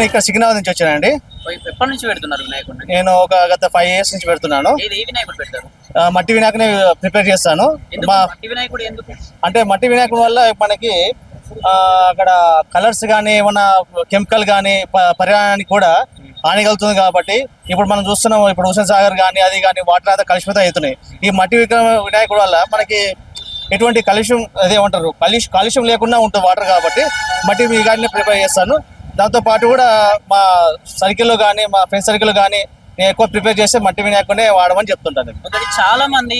నేను ఇక్కడ సికింద్రాబాద్ నుంచి వచ్చానండి. ఎప్పటి నుంచి పెడుతున్నారు వినాయకుడిని? నేను ఒక గత ఫైవ్ ఇయర్స్ నుంచి పెడుతున్నాను. మట్టి వినాయకుని ప్రిపేర్ చేస్తాను. మా వినాయకుడు ఎందుకు? అంటే మట్టి వినాయకుడి వల్ల మనకి అక్కడ కలర్స్ కానీ ఏమన్నా కెమికల్ కానీ పర్యావరణానికి కూడా హాని కలుగుతుంది కాబట్టి ఇప్పుడు మనం చూస్తున్నాం ఇప్పుడు హుసేన్ సాగర్ కానీ అది కానీ వాటర్ అంతా కలుషితం అవుతున్నాయి. ఈ మట్టి వినాయకుడి వల్ల మనకి ఎటువంటి కలుష్యం అదేమంటారు కలుష్ కాలుష్యం లేకుండా ఉంటుంది వాటర్ కాబట్టి మట్టి విగ్రహాన్ని ప్రిపేర్ చేస్తాను. దాంతో పాటు కూడా మా సర్కిల్లో కానీ మా ఫ్రెండ్స్ సర్కిల్లో కానీ నేను ఎక్కువ ప్రిపేర్ చేస్తే మట్టి వినాయకుడినే వాడమని చెప్తుంటాను. చాలా మంది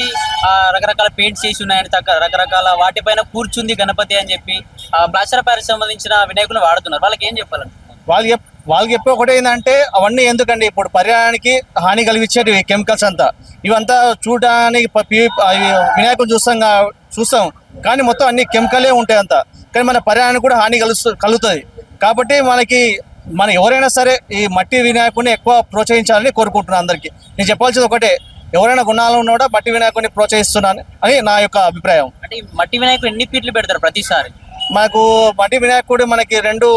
రకరకాల పెయింట్స్ చేసి ఉన్నాయని తక్క రకరకాల వాటిపైన కూర్చుంది గణపతి అని చెప్పి ఆ ప్లాస్టర్ ప్యారిస్ సంబంధించిన వినాయకులు వాడుతున్నారు. వాళ్ళకి ఏం చెప్పాలండి? వాళ్ళు చెప్ వాళ్ళకి చెప్పే ఒకటి ఏంటంటే అవన్నీ ఎందుకండి? ఇప్పుడు పర్యావరణానికి హాని కలిగించేటివి కెమికల్స్ అంతా. ఇవంతా చూడడానికి వినాయకుడు చూస్తాం చూస్తాం. కానీ మొత్తం అన్ని కెమికలే ఉంటాయి అంతా కానీ మన పర్యావరణానికి కూడా హాని కలుస్తు కలుగుతుంది. కాబట్టి మనకి మన ఎవరైనా సరే ఈ మట్టి వినాయకుడిని ఎక్కువ ప్రోత్సహించాలని కోరుకుంటున్నాను అందరికీ. నేను చెప్పాల్సింది ఒకటే ఎవరైనా గుణాలు ఉన్నా కూడా మట్టి వినాయకుడిని ప్రోత్సహిస్తున్నాను అని నా యొక్క అభిప్రాయం. అంటే మట్టి వినాయకుడు ఎన్ని ఫీట్లు పెడతారు ప్రతిసారి? మాకు మట్టి వినాయకుడు మనకి రెండు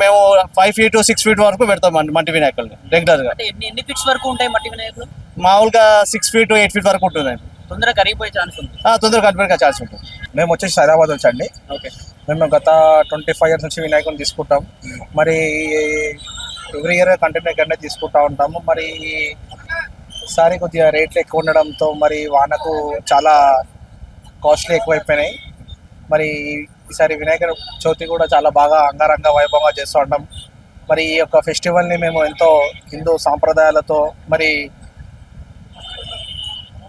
మేము ఫైవ్ ఫీట్ సిక్స్ ఫీట్ వరకు పెడతాం అండి మట్టి వినాయకుల్ని రెగ్యులర్గా. ఎన్ని ఫీట్స్ వరకు ఉంటాయి మట్టి వినాయకుడు? మామూలుగా సిక్స్ ఫీట్ ఎయిట్ ఫీట్ వరకు ఉంటుందండి. తొందరగా కరిగిపోయే ఛాన్స్ ఉంది తొందరగా కంప్లీట్గా ఛాన్స్ ఉంటుంది. మేము వచ్చేసి హైదరాబాద్ వచ్చండి. ఓకే. మేము గత ట్వంటీ ఫైవ్ ఇయర్స్ నుంచి వినాయకుని తీసుకుంటాం. మరి ఎవ్రీ ఇయర్ కంటిన్యూ ఇక్కడనే తీసుకుంటా ఉంటాము. మరి ఈసారి కొద్దిగా రేట్లు ఎక్కువ ఉండడంతో మరి వానకు చాలా కాస్ట్లీ ఎక్కువైపోయినాయి. మరి ఈసారి వినాయక చవితి కూడా చాలా బాగా అంగరంగ వైభవంగా చేస్తూ ఉంటాం. మరి ఈ యొక్క ఫెస్టివల్ని మేము ఎంతో హిందూ సాంప్రదాయాలతో మరి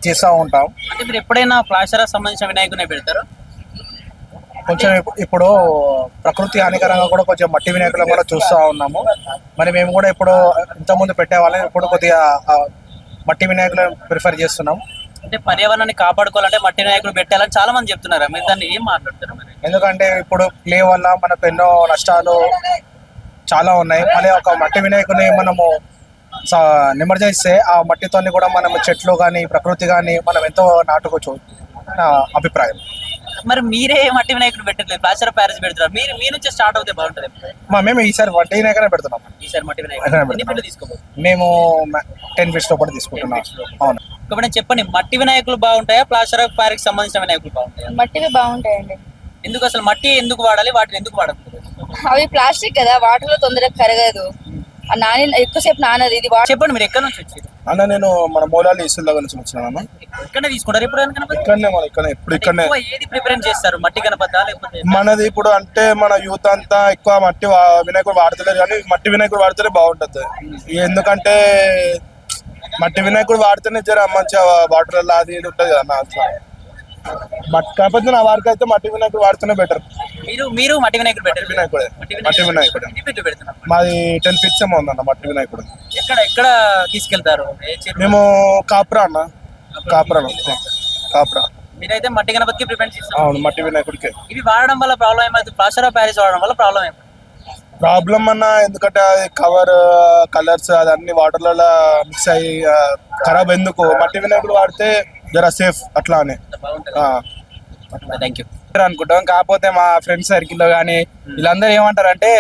చేస్తూ ఉంటాం. అంటే మీరు ఎప్పుడైనా ప్లాస్టర్ సంబంధించిన వినాయకునే పెడతారు? కొంచెం ఇప్పు- ఇప్పుడు ప్రకృతి హానికరంగా కూడా కొంచెం మట్టి వినాయకులు కూడా చూస్తూ ఉన్నాము. మరి మేము కూడా ఇప్పుడు ఇంతకుముందు పెట్టేవాళ్ళం ఇప్పుడు కొద్దిగా మట్టి వినాయకులు ప్రిఫర్ చేస్తున్నాం అంటే పర్యావరణాన్ని కాపాడుకోవాలంటే మట్టి వినాయకుడు పెట్టాలని చాలా మంది చెప్తున్నారు? మీరు దాన్ని ఏం మాట్లాడతారు మరి? ఎందుకంటే ఇప్పుడు ప్లే వల్ల మనకు ఎన్నో నష్టాలు చాలా ఉన్నాయి. మళ్ళీ ఒక మట్టి వినాయకుని మనము స- నిమజ్జనిస్తే ఆ మట్టితోని కూడా మనం చెట్లు కానీ ప్రకృతి కానీ మనం ఎంతో నాటుకోవచ్చు నా అభిప్రాయం. మరి మీరే మట్టి వినాయకుడు పెట్టట్లేదు? ప్లాస్టర్ ప్యారిస్ పెడుతున్నారు. మీరు మీ నుంచే స్టార్ట్ అవుతే బాగుంటుంది మా మేము ఈసారి మట్టి వినాయకనే పెడుతున్నాం. ఈసారి మట్టి వినాయకుడు. తీసుకోబోదు? మేము టెన్ ఫీట్స్ లోపల తీసుకుంటున్నాం. అవును. కాబట్టి చెప్పండి. మట్టి వినాయకులు బాగుంటాయా? ప్లాస్టర్ ఆఫ్ ప్యారిస్ సంబంధించిన వినాయకులు బాగుంటాయా? మట్టివి బాగుంటాయండి. ఎందుకు అసలు మట్టి ఎందుకు వాడాలి? వాటిని ఎందుకు వాడకూడదు? అవి ప్లాస్టిక్ కదా వాటర్లో తొందరగా కరగదు. ఆ నాని ఎక్కువసేపు నానదు. ఇది చెప్పండి మీరు ఎక్కడి నుంచి వచ్చారు? అన్న నేను మన మూలాలు ఇసుల దగ్గర నుంచి వచ్చినాను ఎక్కడ తీసుకుంటారు ఎప్పుడు ఇక్కడనే మన ఇక్కడ ఇప్పుడు ఇక్కడనే. ఏది ప్రిఫరెన్స్ చేస్తారు? మట్టి గణపతి లేకపోతే మనది ఇప్పుడు అంటే మన యూత్ అంతా ఎక్కువ మట్టి వినాయకుడు వాడతలేరు కానీ మట్టి వినాయకుడు వాడితేనే బాగుంటుంది. ఎందుకంటే మట్టి వినాయకుడు వాడితేనే జర మంచిగా వాటర్ అది ఉంటుంది కదా అట్లా బట్ కాకపోతే నా వారికి అయితే మట్టి వినాయకుడు వాడితేనే బెటర్ మీరు మీరు మట్టి వినాయకుడు పెట్టారు. వినాయకుడే. మట్టి వినాయకుడే మాది టెన్ ఫీట్స్ ఏమో ఉందన్న మట్టి వినాయకుడు. ఎక్కడ ఎక్కడ తీసుకెళ్తారు? మేము కాపురా అన్న. కాపురా అన్న. కాపురా. మీరైతే మట్టి గణపతికి ప్రిఫరెన్స్ ఇస్తారు అవును మట్టి వినాయకుడికే. ఇవి వాడడం వల్ల ప్రాబ్లం ఏమైంది ప్లాస్టర్ ఆఫ్ ప్యారిస్ వాడడం వల్ల ప్రాబ్లం ఏమైంది ప్రాబ్లం అన్న ఎందుకంటే అది కవర్ కలర్స్ అదన్నీ వాటర్లలో మిక్స్ అయ్యి ఖరాబ్ ఎందుకు? మట్టి వినాయకుడు వాడితే జర సేఫ్ అట్లా అని. థ్యాంక్ యూ అనుకుంటాం. కాకపోతే మా ఫ్రెండ్స్ సర్కిల్లో కానీ వీళ్ళందరూ ఏమంటారు అంటే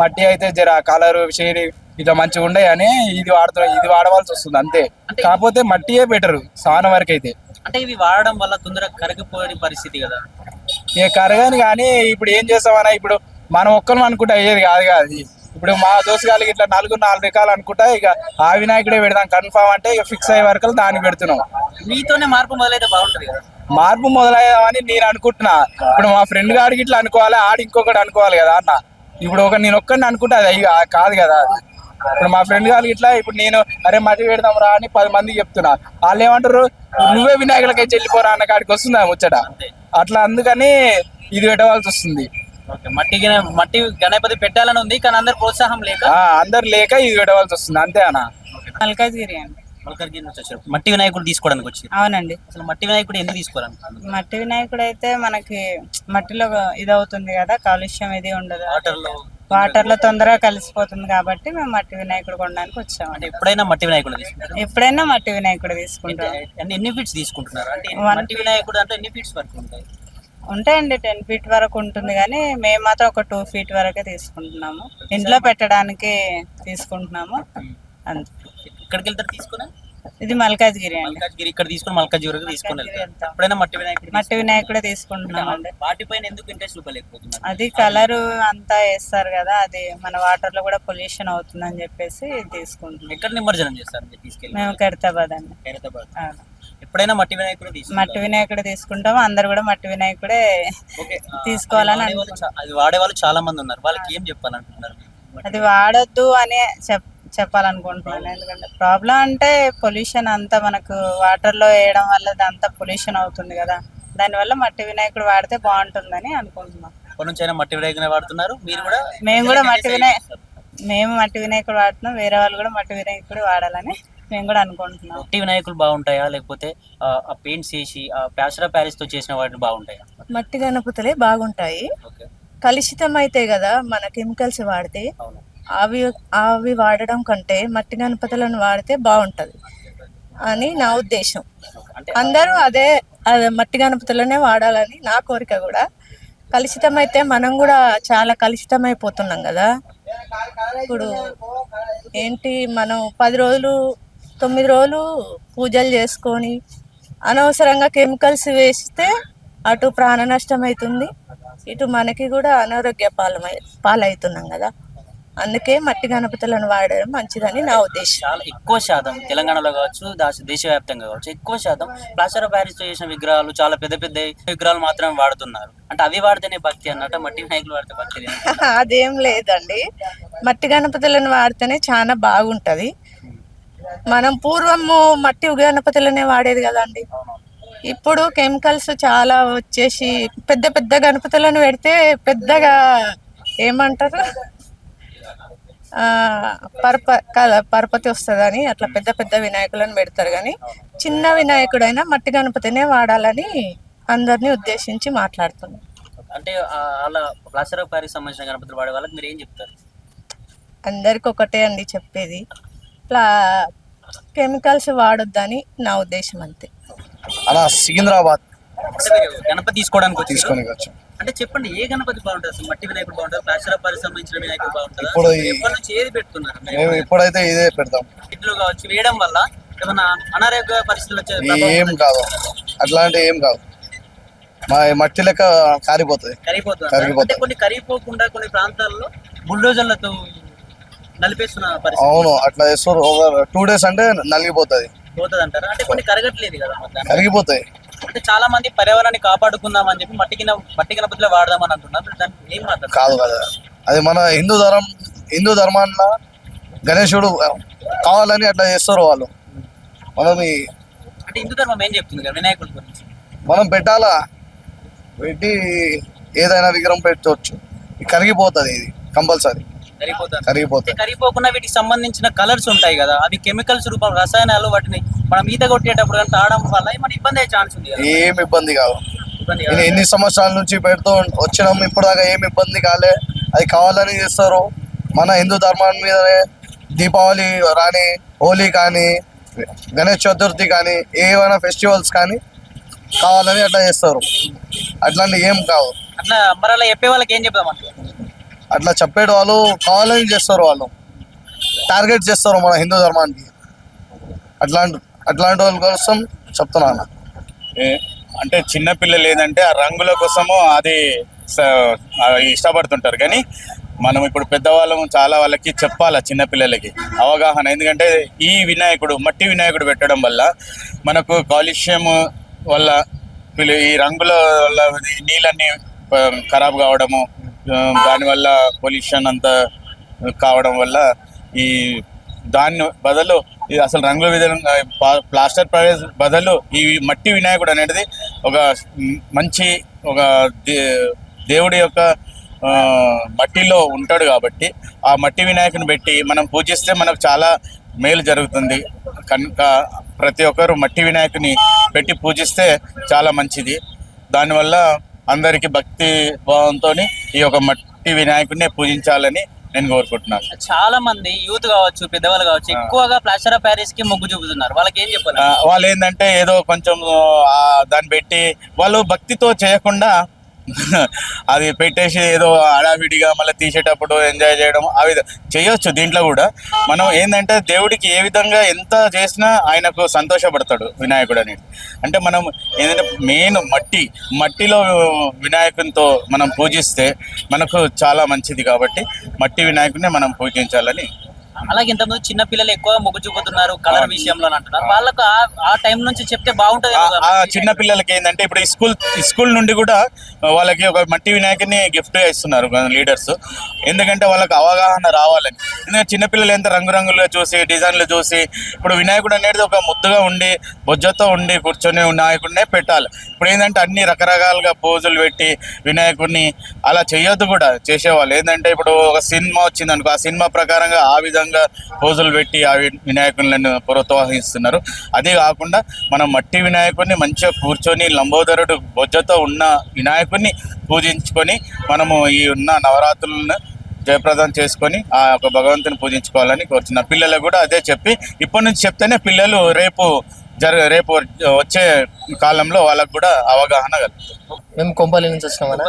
మట్టి అయితే జర కలర్ షేడ్ ఇట్లా మంచిగా ఉండే అని ఇది వాడుతాం ఇది వాడవలసి వస్తుంది అంతే. కాకపోతే మట్టియే బెటర్ సాన వరకు అయితే అంటే ఇవి వాడడం వల్ల తొందరగా కరిగిపోయే పరిస్థితి కదా? ఇక కరగని కానీ ఇప్పుడు ఏం చేస్తామన్నా ఇప్పుడు మనం ఒక్కరం అనుకుంటే అయ్యేది కాదు కాదు. ఇప్పుడు మా దోస్తుగాళ్ళకి ఇట్లా నలుగురు నాలుగు రకాలు అనుకుంటా ఇక ఆ వినాయకుడే పెడదాం కన్ఫామ్ అంటే ఇక ఫిక్స్ అయ్యే వరకు దానికి పెడుతున్నాం. మీతోనే మార్పు మొదలైతే బాగుంటుంది కదా. మార్పు మొదలయ్యామని నేను అనుకుంటున్నా. ఇప్పుడు మా ఫ్రెండ్ గాడికి ఇట్లా అనుకోవాలి ఆడి ఇంకొకటి అనుకోవాలి కదా అన్న. ఇప్పుడు ఒక నేను ఒక్కడిని అనుకుంటే అది అయ్యి కాదు కదా. ఇప్పుడు మా ఫ్రెండ్ గారికి ఇట్లా ఇప్పుడు నేను అరే మట్టి పెడదాం రా అని పది మందికి చెప్తున్నా. వాళ్ళు ఏమంటారు నువ్వే వినాయకులకై చెల్లిపోరా అన్న కాడికి వస్తుంది ముచ్చట? అట్లా అందుకని ఇది పెట్టవలసి వస్తుంది. మట్టి మట్టి గణపతి పెట్టాలని ఉంది కానీ అందరు ప్రోత్సాహం లేక? ఆ అందరు లేక ఇది పెట్టవలసి వస్తుంది అంతే అన్న. మల్కాజ్గిరి అండి. మల్కర్గిరి నుంచి వచ్చారు. మట్టి వినాయకుడు తీసుకోవడానికి వచ్చి అవునండి. అసలు మట్టి వినాయకుడు ఎందుకు తీసుకోవాలనుకుంటున్నారు? మట్టి వినాయకుడు అయితే మనకి మట్టిలో ఇది అవుతుంది కదా కాలుష్యం ఇది ఉండదు. వాటర్లో వాటర్లో తొందరగా కలిసిపోతుంది కాబట్టి మేము మట్టి వినాయకుడు కొనడానికి వచ్చామండి. అంటే ఎప్పుడైనా మట్టి వినాయకుడు తీసుకుంటారు? ఎప్పుడైనా మట్టి వినాయకుడు తీసుకుంటాం. అంటే ఎన్ని ఫీట్స్ తీసుకుంటున్నారు? అంటే మట్టి వినాయకుడు అంటే ఎన్ని ఫీట్స్ వరకు ఉంటాయి? ఉంటాయండి టెన్ ఫీట్ వరకు ఉంటుంది కానీ మేము మాత్రం ఒక టూ ఫీట్ వరకే తీసుకుంటున్నాము. ఇంట్లో పెట్టడానికి తీసుకుంటున్నాము. అంతే. ఇక్కడికి వెళ్తారు తీసుకుని? ఇది మల్కాజ్గిరి అండి. మల్కాజ్గిరి ఇక్కడ తీసుకుని మల్కాజ్గిరి వరకు తీసుకుని వెళ్తారు. ఎప్పుడైనా మట్టి వినాయకుడు మట్టి వినాయకుడే తీసుకుంటున్నామండి వాటిపైన ఎందుకు ఇంట్రెస్ట్ చూపలేకపోతున్నారు? అది కలర్ అంతా వేస్తారు కదా అది మన వాటర్లో కూడా పొల్యూషన్ అవుతుందని చెప్పేసి తీసుకుంటున్నాం. ఎక్కడ నిమజ్జనం చేస్తారు తీసుకెళ్ళి? మేము ఖైరతాబాద్ అండి. ఆ. ఎప్పుడైనా మట్టి వినాయకుడు మట్టి వినాయకుడే తీసుకుంటాము. అందరు కూడా మట్టి వినాయకుడే తీసుకోవాలని అది వాడే వాళ్ళు చాలా మంది ఉన్నారు. వాళ్ళకి ఏం చెప్పాలనుకుంటున్నారు? అది వాడొద్దు అని చెప్ చెప్పాలనుకుంటున్నాను. ఎందుకంటే ప్రాబ్లం అంటే పొల్యూషన్ అంతా మనకు వాటర్లో వేయడం వల్ల అంతా పొల్యూషన్ అవుతుంది కదా. దానివల్ల మట్టి వినాయకుడు వాడితే బాగుంటుందని అనుకుంటున్నాం. నుంచి మట్టి వినాయకుడే వాడుతున్నారు. మీరు కూడా మేము కూడా మట్టి వినాయ. మేము మట్టి వినాయకుడు వాడుతున్నాం. వేరే వాళ్ళు కూడా మట్టి వినాయకుడు వాడాలని మేము కూడా అనుకుంటున్నాం. మట్టి వినాయకులు బాగుంటాయా? లేకపోతే ఆ, పెయింట్స్ చేసి ఆ ప్యాచరా ప్యారిస్తో చేసిన వాటిని బాగుంటాయా? మట్టి గణపతులే బాగుంటాయి. కలుషితం అయితే కదా మన కెమికల్స్ వాడితే అవి అవి వాడడం కంటే మట్టి గణపతులను వాడితే బాగుంటది అని నా ఉద్దేశం. అందరూ అదే అదే మట్టి గణపతులనే వాడాలని నా కోరిక కూడా. కలుషితం అయితే మనం కూడా చాలా కలుషితం అయిపోతున్నాం కదా. ఇప్పుడు ఏంటి మనం పది రోజులు తొమ్మిది రోజులు పూజలు చేసుకొని అనవసరంగా కెమికల్స్ వేస్తే అటు ప్రాణ నష్టం అవుతుంది ఇటు మనకి కూడా అనారోగ్య పాలమై పాలవుతున్నాం కదా. అందుకే మట్టి గణపతులను వాడడం మంచిదని నా ఉద్దేశం. చాలా ఎక్కువ శాతం తెలంగాణలో కావచ్చు దాశ- దేశవ్యాప్తంగా కావచ్చు ఎక్కువ శాతం ప్లాస్టర్ ఆఫ్ ప్యారిస్ చేసిన విగ్రహాలు చాలా పెద్ద పెద్ద విగ్రహాలు మాత్రమే వాడుతున్నారు. అంటే అవి వాడితేనే భక్తి అన్నట్టు మట్టి వినాయకులు వాడితే భక్తి. అదేం లేదండి. మట్టి గణపతులను వాడితేనే చాలా బాగుంటది. మనం పూర్వము మట్టి గణపతులనే వాడేది కదండి. ఇప్పుడు కెమికల్స్ చాలా వచ్చేసి పెద్ద పెద్ద గణపతులను పెడితే పెద్దగా ఏమంటారు? పరప పరపతి వస్తుందని అట్లా పెద్ద పెద్ద వినాయకులను పెడతారు కానీ చిన్న వినాయకుడైనా మట్టి గణపతినే వాడాలని అందరినీ ఉద్దేశించి మాట్లాడుతున్నాం. అంటే అలా ప్లాస్టర్ ఆఫ్ ప్యారిస్ సంబంధించిన గణపతులు వాడే వాళ్ళకి మీరు ఏం చెప్తారు? అందరికి ఒకటే అండి చెప్పేది. కెమికల్స్ వాడొద్దని నా ఉద్దేశం అంతే. అలా సికింద్రాబాద్ గణపతి తీసుకోవడానికి తీసుకొని వచ్చాం. అంటే చెప్పండి ఏ గణపతి బాగుంటుంది? అసలు మట్టి వినాయకుడు బాగుంటుంది? ప్లాస్టర్ ఆఫ్ ప్యారిస్ సంబంధించిన వినాయకుడు బాగుంటుందా? ఇప్పుడు ఎప్పటి నుంచి ఏది పెడుతున్నారు? మేము ఇప్పుడైతే ఇదే పెడతాం. ఇట్లు కావచ్చు వేయడం వల్ల ఏమన్నా అనారోగ్య పరిస్థితులు వచ్చే ఏం? కాదు. అట్లాంటి ఏం కాదు. మా మట్టి లెక్క కారిపోతుంది. కరిగిపోతుంది? కొన్ని కరిగిపోకుండా కొన్ని ప్రాంతాల్లో బుల్డోజర్లతో అవును అట్లా చేస్తారు. ఒక టూ డేస్ అంటే నలిగిపోతుంది. కరిగిపోతాయి అంటే చాలా మంది పర్యావరణాన్ని కాపాడుకుందాం అని చెప్పి మట్టి కింద మట్టి గణపతిలో వాడదాం అని అంటున్నారు. కాదు కదా. అది మన హిందూ ధర్మం హిందూ ధర్మాల్లో గణేశుడు కావాలని అట్లా చేస్తారు వాళ్ళు. మనం అంటే హిందూ ధర్మం ఏం చెప్తుంది వినాయకుడి గురించి? మనం పెట్టాలా? పెట్టి ఏదైనా విగ్రహం పెట్టవచ్చు కరిగిపోతుంది ఇది కంపల్సరీ. కరిగిపోతుంది కరిగిపోకుండా వీటికి సంబంధించిన కలర్స్ ఉంటాయి కదా అవి కెమికల్స్ రూపం రసాయనాలు వాటిని మనం ఈత కొట్టేటప్పుడు కానీ తాగడం వల్ల మన ఇబ్బంది అయ్యే ఛాన్స్ ఉంది ఏం ఇబ్బంది కాదు. నేను ఎన్ని సంవత్సరాల నుంచి పెడుతూ వచ్చినాం ఇప్పుడు దాకా ఏం ఇబ్బంది కాలే. అది కావాలని చేస్తారు. మన హిందూ ధర్మం మీదనే దీపావళి రాని హోలీ కానీ గణేష్ చతుర్థి కానీ ఏమైనా ఫెస్టివల్స్ కానీ కావాలని అట్లా చేస్తారు. అట్లాంటి ఏం కాదు అట్లా మరి అలా చెప్పే వాళ్ళకి ఏం చెప్దాం అంటే అట్లా చెప్పేటి వాళ్ళు కావాలని చేస్తారు వాళ్ళు. టార్గెట్ చేస్తారు మన హిందూ ధర్మానికి. అట్లాంటి అట్లాంటి వాళ్ళ కోసం చెప్తున్నాను అంటే చిన్నపిల్లలు ఏంటంటే ఆ రంగుల కోసము అది స- ఇష్టపడుతుంటారు. కానీ మనం ఇప్పుడు పెద్దవాళ్ళము చాలా వాళ్ళకి చెప్పాలి చిన్నపిల్లలకి అవగాహన. ఎందుకంటే ఈ వినాయకుడు మట్టి వినాయకుడు పెట్టడం వల్ల మనకు కాలుష్యం వల్ల ఈ రంగుల వల్ల ఈ నీళ్ళన్నీ ఖరాబ్ కావడము దానివల్ల పొల్యూషన్ అంతా కావడం వల్ల ఈ దాన్ని బదులు ఇది అసలు రంగుల విధంగా ప్లాస్టర్ ప్రైజ్ బదులు ఈ మట్టి వినాయకుడు అనేది ఒక మంచి ఒక దే- దేవుడి యొక్క మట్టిలో ఉంటాడు కాబట్టి ఆ మట్టి వినాయకుని పెట్టి మనం పూజిస్తే మనకు చాలా మేలు జరుగుతుంది. కనుక ప్రతి ఒక్కరు మట్టి వినాయకుని పెట్టి పూజిస్తే చాలా మంచిది. దానివల్ల అందరికీ భక్తి భావంతో ఈ యొక్క మట్టి వినాయకుడిని పూజించాలని నేను కోరుకుంటున్నాను. చాలా మంది యూత్ కావచ్చు పెద్దవాళ్ళు కావచ్చు ఎక్కువగా ప్లాస్టర్ ఆఫ్ ప్యారిస్కి మొగ్గు చూపుతున్నారు. వాళ్ళకి ఏం చెప్పాలి? వాళ్ళు ఏంటంటే ఏదో కొంచెం ఆ, దాన్ని పెట్టి వాళ్ళు భక్తితో చేయకుండా అది పెట్టేసి ఏదో హడావిడిగా మళ్ళీ తీసేటప్పుడు ఎంజాయ్ చేయడం అవి చేయొచ్చు దీంట్లో కూడా. మనం ఏంటంటే దేవుడికి ఏ విధంగా ఎంత చేసినా ఆయనకు సంతోషపడతాడు వినాయకుడు అనేది. అంటే మనం ఏంటంటే మెయిన్ మట్టి మట్టిలో వినాయకునితో మనం పూజిస్తే మనకు చాలా మంచిది కాబట్టి మట్టి వినాయకుడిని మనం పూజించాలని అలాగే ఇంతకుముందు చిన్న పిల్లలు ఎక్కువ మొగ్గు చూపుతున్నారు కలర్ విషయంలో అంటున్నారు. వాళ్ళకు ఆ- టైం నుంచి చెప్తే బాగుంటది చిన్న పిల్లలకి ఏంటంటే ఇప్పుడు స్కూల్ స్కూల్ నుండి కూడా వాళ్ళకి ఒక మట్టి వినాయకుని గిఫ్ట్ ఇస్తున్నారు లీడర్స్ ఎందుకంటే వాళ్ళకి అవగాహన రావాలని. ఎందుకంటే చిన్నపిల్లలు ఎంత రంగురంగులుగా చూసి డిజైన్లు చూసి ఇప్పుడు వినాయకుడు అనేది ఒక ముద్దుగా ఉండి బొజ్జతో ఉండి కూర్చొని వినాయకుడినే పెట్టాలి. ఇప్పుడు ఏంటంటే అన్ని రకరకాలుగా పోజులు పెట్టి వినాయకుడిని అలా చేయొద్దు కూడా చేసేవాళ్ళు. ఏంటంటే ఇప్పుడు ఒక సినిమా వచ్చింది అనుకో ఆ సినిమా ప్రకారంగా ఆ విధంగా పోజులు పెట్టి ఆ వినాయకులను ప్రోత్సహిస్తున్నారు. అదే కాకుండా మనం మట్టి వినాయకుడిని మంచిగా కూర్చొని లంబోదరుడు బొజ్జతో ఉన్న వినాయకుడిని పూజించుకొని మనము ఈ ఉన్న నవరాత్రులను జయప్రదం చేసుకొని ఆ యొక్క భగవంతుని పూజించుకోవాలని కోరుతున్నా పిల్లలకు కూడా అదే చెప్పి ఇప్పటి నుంచి చెప్తేనే పిల్లలు రేపు జర రేపు వచ్చే కాలంలో వాళ్ళకు కూడా అవగాహన కలుగుతుంది. మేము కొంపల్లి నుంచి వచ్చినాం అన్న.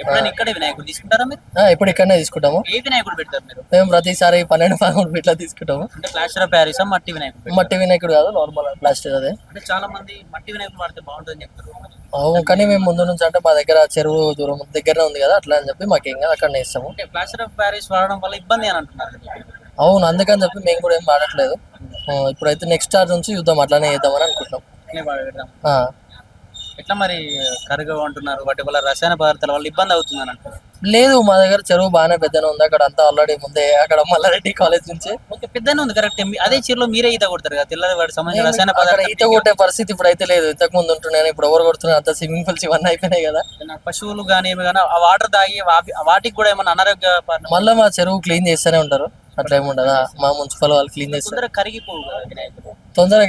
ఎప్పుడైనా ఇక్కడే వినాయకుడు తీసుకుంటారా మీరు? ఆ, ఇప్పుడు ఇక్కడనే తీసుకుంటాము. ఏ వినాయకుడు పెడతారు మీరు? మేము ప్రతిసారి పన్నెండు పదమూడు ఫీట్ల తీసుకుంటాము. అంటే ప్లాస్టర్ ఆఫ్ ప్యారిస్ మట్టి వినాయకుడు. మట్టి వినాయకుడు కాదు నార్మల్ ప్లాస్టిక్ అదే. అంటే చాలా మంది మట్టి వినాయకుడు వాడితే బాగుంటుందని చెప్తారు. అవును కానీ మేము ముందు నుంచి అంటే మా దగ్గర చెరువు దూరం దగ్గరనే ఉంది కదా అట్లా అని చెప్పి మాకు ఏం కాదు అక్కడనే ఇస్తాము. ప్లాస్టర్ ఆఫ్ ప్యారిస్ వాడడం వల్ల ఇబ్బంది అని అంటున్నారు అవును అందుకని చెప్పి మేము కూడా ఏం వాడట్లేదు ఆ, ఇప్పుడైతే నెక్స్ట్ స్టార్ నుంచి చూద్దాం అట్లానే చేద్దామని అనుకుంటున్నాం. ఆ, ఎట్లా మరి కరగవు అంటున్నారు వాటి వల్ల రసాయన పదార్థాల వల్ల ఇబ్బంది అవుతుందని అంటున్నారు. లేదు మా దగ్గర చెరువు బాగానే పెద్దనే ఉంది. అక్కడ అంతా ఆల్రెడీ ముందే అక్కడ మల్లారెడ్డి కాలేజ్ నుంచి. ఓకే పెద్దనే ఉంది కరెక్ట్ అదే చీరలో మీరే ఈత కొడతారు కదా తెల్లది వాటి సంబంధించిన రసాయన అక్కడ ఈత పదార్థాలు కొట్టే పరిస్థితి ఇప్పుడు అయితే లేదు. ఇంతకు ముందు ఉంటున్నాను ఇప్పుడు ఎవరు కొడుతున్నారు? అంత స్విమ్మింగ్ పూల్స్ ఇవన్నీ అయిపోయినాయి కదా. పశువులు కానీ ఏమి కానీ ఆ వాటర్ తాగి వా- వాటికి కూడా ఏమైనా అనారోగ్య మళ్ళీ మా చెరువు క్లీన్ చేస్తూనే ఉంటారు. అట్లా ఏముండదా మా మున్సిపల్ వాళ్ళు క్లీన్ చేస్తారు. తొందరగా కరిగిపోవు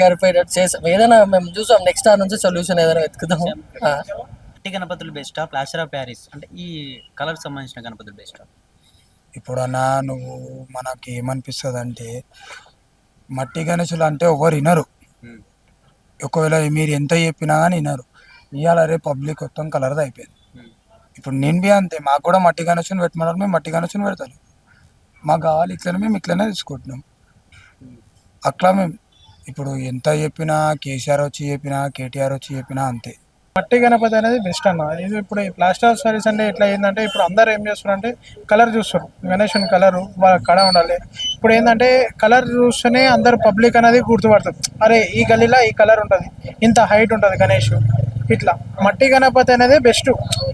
గడిపోయేటట్టు చేసాం ఏదైనా మేము చూసాం నెక్స్ట్ స్టార్ నుంచి సొల్యూషన్ ఏదైనా వెతుకుదాం. ఆ. మట్టి గణపతులు బెస్టా ప్లాస్టర్ ఆఫ్ ప్యారిస్. అంటే ఈ కలర్ సంబంధించిన గణపతులు బెస్టా ఇప్పుడన్నా నువ్వు మనకి ఏమనిపిస్తుంది అంటే మట్టి గణేశులు అంటే ఎవరు వినరు. ఒకవేళ మీరు ఎంత చెప్పినా కానీ వినరు. ఇవాళ రేపు పబ్లిక్ మొత్తం కలర్ది అయిపోయింది. ఇప్పుడు నేను బి అంతే మాకు కూడా మట్టి గణేశుని పెట్టమన్నారు మేము మట్టి గణేశుని పెడతాను మాకు కావాలి ఇట్లనే మేము ఇట్లనే తీసుకుంటున్నాం. అట్లా మేము ఇప్పుడు ఎంత చెప్పినా కేసీఆర్ వచ్చి చెప్పినా కేటీఆర్ వచ్చి చెప్పినా అంతే. మట్టి గణపతి అనేది బెస్ట్ అన్న. ఇది ఇప్పుడు ఈ ప్లాస్టర్ ఆఫ్ సారీస్ అంటే ఎట్లా ఏంటంటే ఇప్పుడు అందరు ఏం చేస్తున్నారంటే కలర్ చూస్తారు గణేషన్ కలర్ వాళ్ళ కడ ఉండాలి. ఇప్పుడు ఏంటంటే కలర్ చూస్తేనే అందరు పబ్లిక్ అనేది గుర్తుపడతారు. అరే ఈ గల్లీలో ఈ కలర్ ఉంటుంది. ఇంత హైట్ ఉంటుంది గణేష్. ఇట్లా. మట్టి గణపతి అనేది బెస్ట్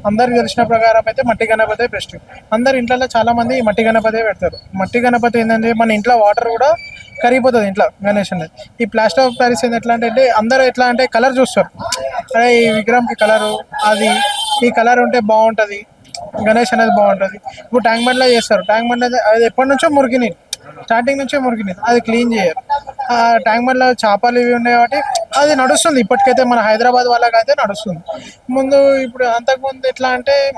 అందరికి తెలిసిన ప్రకారం అయితే మట్టి గణపతి బెస్ట్ అందరు ఇంట్లో చాలా మంది ఈ మట్టి గణపతి పెడతారు. మట్టి గణపతి ఏంటంటే మన ఇంట్లో వాటర్ కూడా కరిగిపోతుంది ఇంట్లో గణేష్ అనేది. ఈ ప్లాస్టర్ ఆఫ్ ప్యారిస్ ఏంది ఎట్లా అంటే అందరూ ఎట్లా అంటే కలర్ చూస్తారు. అరే ఈ విగ్రహంకి కలరు అది. ఈ కలర్ ఉంటే బాగుంటుంది. గణేష్ అనేది బాగుంటుంది. ఇప్పుడు ట్యాంక్ బండ్లో చేస్తారు. ట్యాంక్ బండ్ అనేది అది ఎప్పటి నుంచో మురికి నీరు స్టార్టింగ్ నుంచే మురికి నీరు అది క్లీన్ చేయరు ట్యాంక్ బండ్లో చేపలు ఇవి ఉన్నాయి కాబట్టి అది నడుస్తుంది. ఇప్పటికైతే మన హైదరాబాద్ వాళ్ళకైతే నడుస్తుంది. ముందు ఇప్పుడు అంతకుముందు ఎట్లా అంటే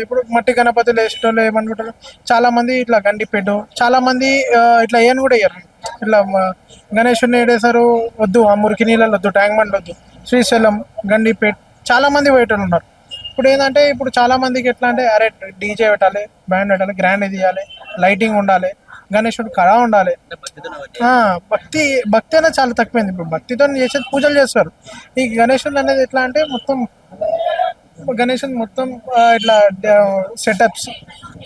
ఇప్పుడు మట్టి గణపతులు వేసేటోళ్ళు ఏమనుకుంటారు? చాలా మంది ఇట్లా గండిపెట్టు చాలా మంది ఇట్లా ఏం కూడా వేయరు. ఇట్లా మ- గణేషుని ఏడేశారు వద్దు ఆ మురికి నీళ్ళలో వద్దు ట్యాంక్ బండ్ వద్దు. శ్రీశైలం గండిపేట్ చాలా మంది పోయేటోళ్ళు ఉన్నారు. ఇప్పుడు ఏంటంటే ఇప్పుడు చాలా మందికి ఎట్లా అంటే అరే డీజే పెట్టాలి బ్యాండ్ పెట్టాలి గ్రాండ్ చేయాలి లైటింగ్ ఉండాలి. గణేశుడు కళ ఉండాలి. భక్తి భక్తి అనేది చాలా తక్కువైంది. ఇప్పుడు భక్తితో చేసేది పూజలు చేస్తారు. ఈ గణేశుడు అనేది ఎట్లా అంటే మొత్తం గణేశుడు మొత్తం ఇట్లా సెటప్స్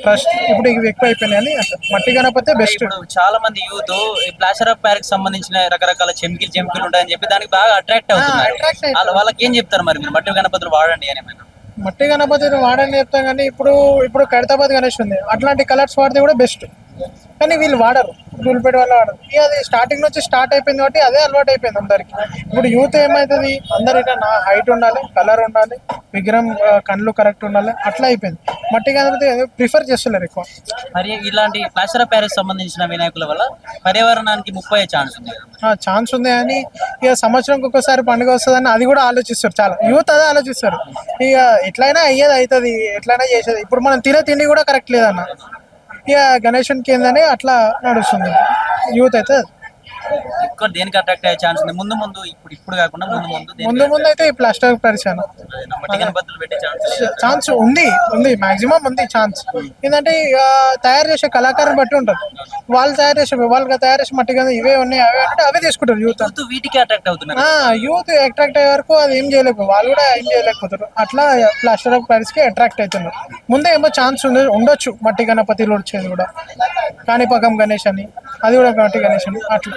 ట్రస్ట్ ఇప్పుడు ఇవి ఎక్కువ అయిపోయినాయి అని. మట్టి గణపతి బెస్ట్ చాలా మంది యూత్ ఈ ప్లాస్టర్ ఆఫ్ ప్యారిస్ సంబంధించిన రకరకాల చెంకిలు చెంకిలు ఉంటాయని చెప్పి దానికి బాగా అట్రాక్ట్ అవుతున్నారు. వాళ్ళ- వాళ్ళకి ఏం చెప్తారు మరి మీరు? మట్టి గణపతులు వాడండి అని మట్టి గణపతిని వాడని చెప్తాం కానీ ఇప్పుడు ఇప్పుడు ఖైరతాబాద్ గణేష్ ఉంది. అట్లాంటి కలర్స్ వాడితే కూడా బెస్ట్ కానీ వీళ్ళు వాడరు. దూలిపేట వాళ్ళు వాడరు. ఇక అది స్టార్టింగ్ నుంచి స్టార్ట్ అయిపోయింది కాబట్టి అదే అలవాటు అయిపోయింది అందరికి. ఇప్పుడు యూత్ ఏమవుతుంది అందరు ఇట్లా నా హైట్ ఉండాలి కలర్ ఉండాలి విగ్రహం కళ్ళు కరెక్ట్ ఉండాలి అట్లా అయిపోయింది. మట్టి గణపతి ప్రిఫర్ చేస్తున్నారు ఎక్కువ. మరి ఇలాంటి ప్లాస్టర్ ఆఫ్ ప్యారిస్ సంబంధించిన వినాయకుల వల్ల పర్యావరణానికి ముప్పై ఛాన్స్ ఉంది. ఛాన్స్ ఉంది అని ఇక సంవత్సరంకి ఒక్కసారి పండుగ వస్తుందని అది కూడా ఆలోచిస్తారు చాలా. యూత్ అదే ఆలోచిస్తారు. ఇక ఎట్లయినా అయ్యేది అవుతుంది ఎట్లయినా చేసేది. ఇప్పుడు మనం తినే తిండి కూడా కరెక్ట్ లేదన్న. ఇక గణేషన్ కిందనే అట్లా నడుస్తుంది యూత్ అయితే అది. ఎక్కువ దేనికి అట్రాక్ట్ అయ్యే ఛాన్స్ ఉంది? ముందు ముందు ఇప్పుడు ఇప్పుడు కాకుండా ముందు ముందు ముందు ముందు అయితే ఈ ప్లాస్టర్ గణపతులు పెట్టే ఛాన్స్ ఛాన్స్ ఉంది ఉంది మాక్సిమం ఉంది ఛాన్స్ ఏంటంటే ఇక తయారు చేసే కళాకారుని బట్టి ఉంటుంది. వాళ్ళు తయారు చేసే వాళ్ళు తయారు చేసే మట్టి కదా ఇవే ఉన్నాయి అవే అంటే అవే తీసుకుంటారు యూత్. వీటికి అట్రాక్ట్ అవుతున్నారు. యూత్ అట్రాక్ట్ అయ్యే వరకు అది ఏం చేయలేకపోతే వాళ్ళు కూడా ఏం చేయలేకపోతారు అట్లా ప్లాస్టర్ ఆఫ్ ప్యారిస్కి అట్రాక్ట్ అవుతున్నారు. ముందే ఏమో ఛాన్స్ ఉంది ఉండొచ్చు మట్టి గణపతిలో వచ్చేది కూడా. కాణిపాకం గణేష్ అని అది కూడా మట్టి గణేష్ అని అట్లా.